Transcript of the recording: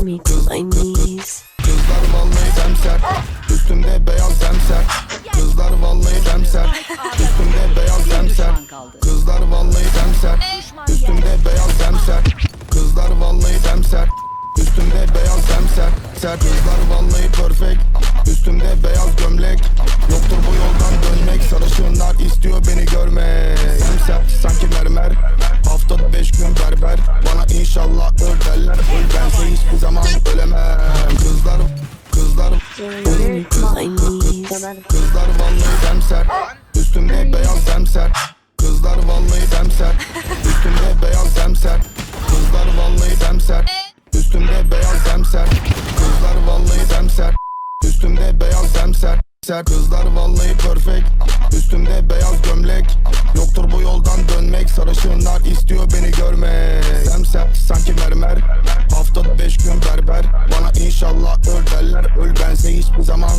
pull me my knees. Kızlar vallahi demser. Üstümde beyaz demser. Kızlar vallahi demser. Üstümde beyaz demser. Kızlar vallahi demser. Üstümde beyaz demser. Kızlar vallahi demser. Üstümde beyaz demser. Ser. Kızlar vallahi perfect. Üstümde beyaz gömlek. Yoktur bu yoldan dönmek. Sarışınlar istiyor beni görmek. Semser sanki mermer. Haftada beş gün berber inşallah öl derler Öl bense hiçbir zaman ölemem. Kızlar Kızlar. Kızlar vallahi demser. Üstümde beyaz demser. Kızlar vallahi demser. Üstümde beyaz demser. Kızlar vallahi demser. Üstümde beyaz demser. Kızlar vallahi demser. Üstümde beyaz demser. Ser kızlar vallahi perfect. Üstümde beyaz gömlek. Yoktur bu yoldan dönmek. Sarışınlar istiyor beni görmek inşallah öl derler Öl bense hiçbir zaman